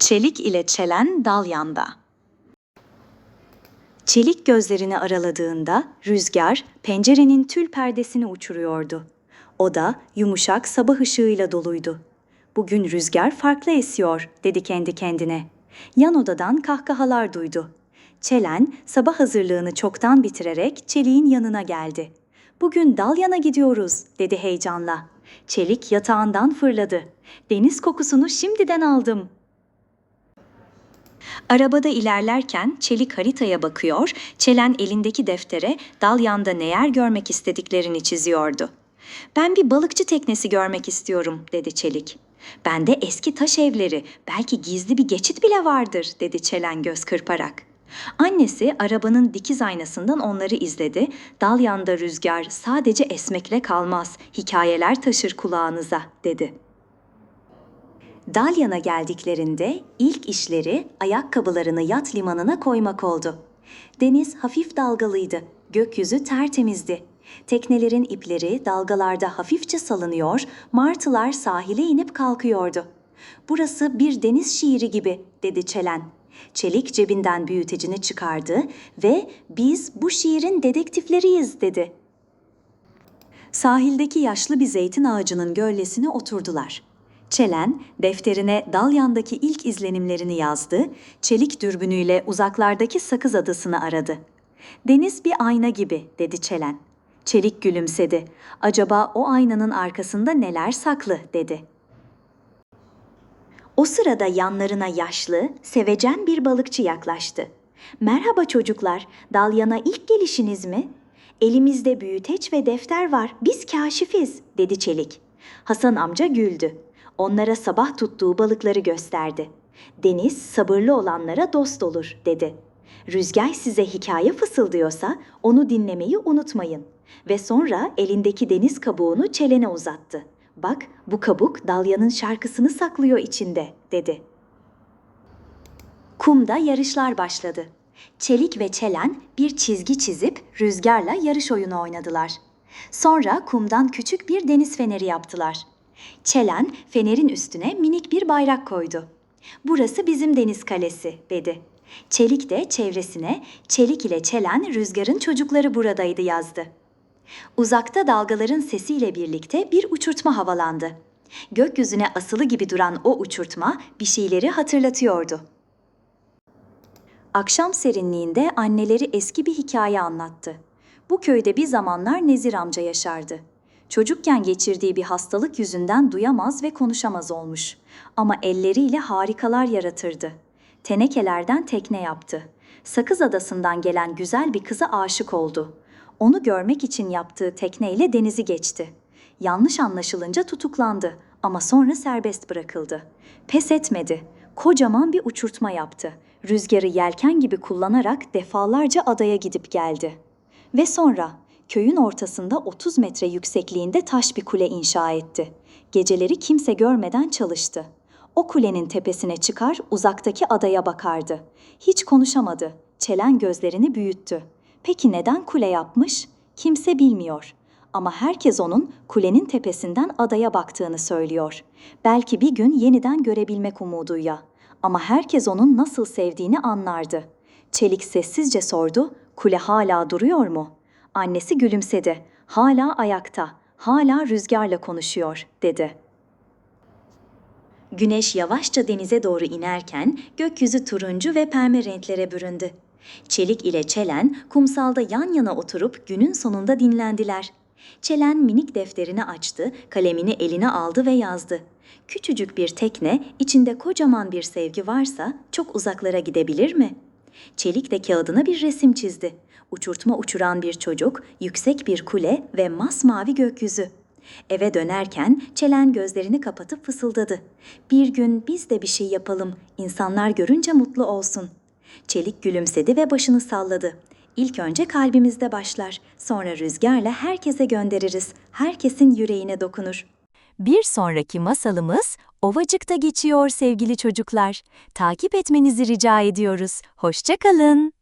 Çelik ile çelen Dalyan'da. Çelik gözlerini araladığında rüzgar pencerenin tül perdesini uçuruyordu. Oda yumuşak sabah ışığıyla doluydu. Bugün rüzgar farklı esiyor, dedi kendi kendine. Yan odadan kahkahalar duydu. Çelen sabah hazırlığını çoktan bitirerek Çelik'in yanına geldi. Bugün Dalyan'a gidiyoruz, dedi heyecanla. Çelik yatağından fırladı. Deniz kokusunu şimdiden aldım. Arabada ilerlerken Çelik haritaya bakıyor, Çelen elindeki deftere Dalyan'da neler görmek istediklerini çiziyordu. Ben bir balıkçı teknesi görmek istiyorum, dedi Çelik. Ben de eski taş evleri, belki gizli bir geçit bile vardır, dedi Çelen göz kırparak. Annesi arabanın dikiz aynasından onları izledi. Dalyan'da rüzgar sadece esmekle kalmaz, hikayeler taşır kulağınıza, dedi. Dalyan'a geldiklerinde ilk işleri ayakkabılarını yat limanına koymak oldu. Deniz hafif dalgalıydı, gökyüzü tertemizdi. Teknelerin ipleri dalgalarda hafifçe salınıyor, martılar sahile inip kalkıyordu. Burası bir deniz şiiri gibi, dedi Çelen. Çelik cebinden büyütecini çıkardı ve biz bu şiirin dedektifleriyiz, dedi. Sahildeki yaşlı bir zeytin ağacının gölgesine oturdular. Çelen defterine Dalyan'daki ilk izlenimlerini yazdı, çelik dürbünüyle uzaklardaki Sakız Adası'nı aradı. Deniz bir ayna gibi, dedi Çelen. Çelik gülümsedi. Acaba o aynanın arkasında neler saklı, dedi. O sırada yanlarına yaşlı, sevecen bir balıkçı yaklaştı. Merhaba çocuklar, Dalyan'a ilk gelişiniz mi? Elimizde büyüteç ve defter var, biz kaşifiz, dedi Çelik. Hasan amca güldü. Onlara sabah tuttuğu balıkları gösterdi. Deniz sabırlı olanlara dost olur, dedi. Rüzgar size hikaye fısıldıyorsa onu dinlemeyi unutmayın. Ve sonra elindeki deniz kabuğunu çelene uzattı. Bak bu kabuk Dalya'nın şarkısını saklıyor içinde, dedi. Kumda yarışlar başladı. Çelik ve Çelen bir çizgi çizip rüzgarla yarış oyunu oynadılar. Sonra kumdan küçük bir deniz feneri yaptılar. Çelen fenerin üstüne minik bir bayrak koydu. Burası bizim deniz kalesi dedi. Çelik de çevresine Çelik ile Çelen rüzgarın çocukları buradaydı yazdı. Uzakta dalgaların sesiyle birlikte bir uçurtma havalandı. Gökyüzüne asılı gibi duran o uçurtma bir şeyleri hatırlatıyordu. Akşam serinliğinde anneleri eski bir hikaye anlattı. Bu köyde bir zamanlar Nezir amca yaşardı. Çocukken geçirdiği bir hastalık yüzünden duyamaz ve konuşamaz olmuş. Ama elleriyle harikalar yaratırdı. Tenekelerden tekne yaptı. Sakız Adası'ndan gelen güzel bir kıza aşık oldu. Onu görmek için yaptığı tekneyle denizi geçti. Yanlış anlaşılınca tutuklandı ama sonra serbest bırakıldı. Pes etmedi. Kocaman bir uçurtma yaptı. Rüzgarı yelken gibi kullanarak defalarca adaya gidip geldi. Ve sonra köyün ortasında 30 metre yüksekliğinde taş bir kule inşa etti. Geceleri kimse görmeden çalıştı. O kulenin tepesine çıkar, uzaktaki adaya bakardı. Hiç konuşamadı. Çelen gözlerini büyüttü. Peki neden kule yapmış? Kimse bilmiyor. Ama herkes onun kulenin tepesinden adaya baktığını söylüyor. Belki bir gün yeniden görebilmek umuduyla. Ama herkes onun nasıl sevdiğini anlardı. Çelik sessizce sordu, kule hala duruyor mu?'' Annesi gülümsedi. Hala ayakta, hala rüzgarla konuşuyor, dedi. Güneş yavaşça denize doğru inerken gökyüzü turuncu ve pembe renklere büründü. Çelik ile Çelen kumsalda yan yana oturup günün sonunda dinlendiler. Çelen minik defterini açtı, kalemini eline aldı ve yazdı. Küçücük bir tekne, içinde kocaman bir sevgi varsa çok uzaklara gidebilir mi? Çelik de kağıdına bir resim çizdi uçurtma uçuran bir çocuk, yüksek bir kule ve masmavi gökyüzü. Eve dönerken Çelen gözlerini kapatıp fısıldadı. Bir gün biz de bir şey yapalım, insanlar görünce mutlu olsun. Çelik gülümsedi ve başını salladı. İlk önce kalbimizde başlar, sonra rüzgarla herkese göndeririz, herkesin yüreğine dokunur. Bir sonraki masalımız Ovacık'ta geçiyor sevgili çocuklar. Takip etmenizi rica ediyoruz. Hoşçakalın.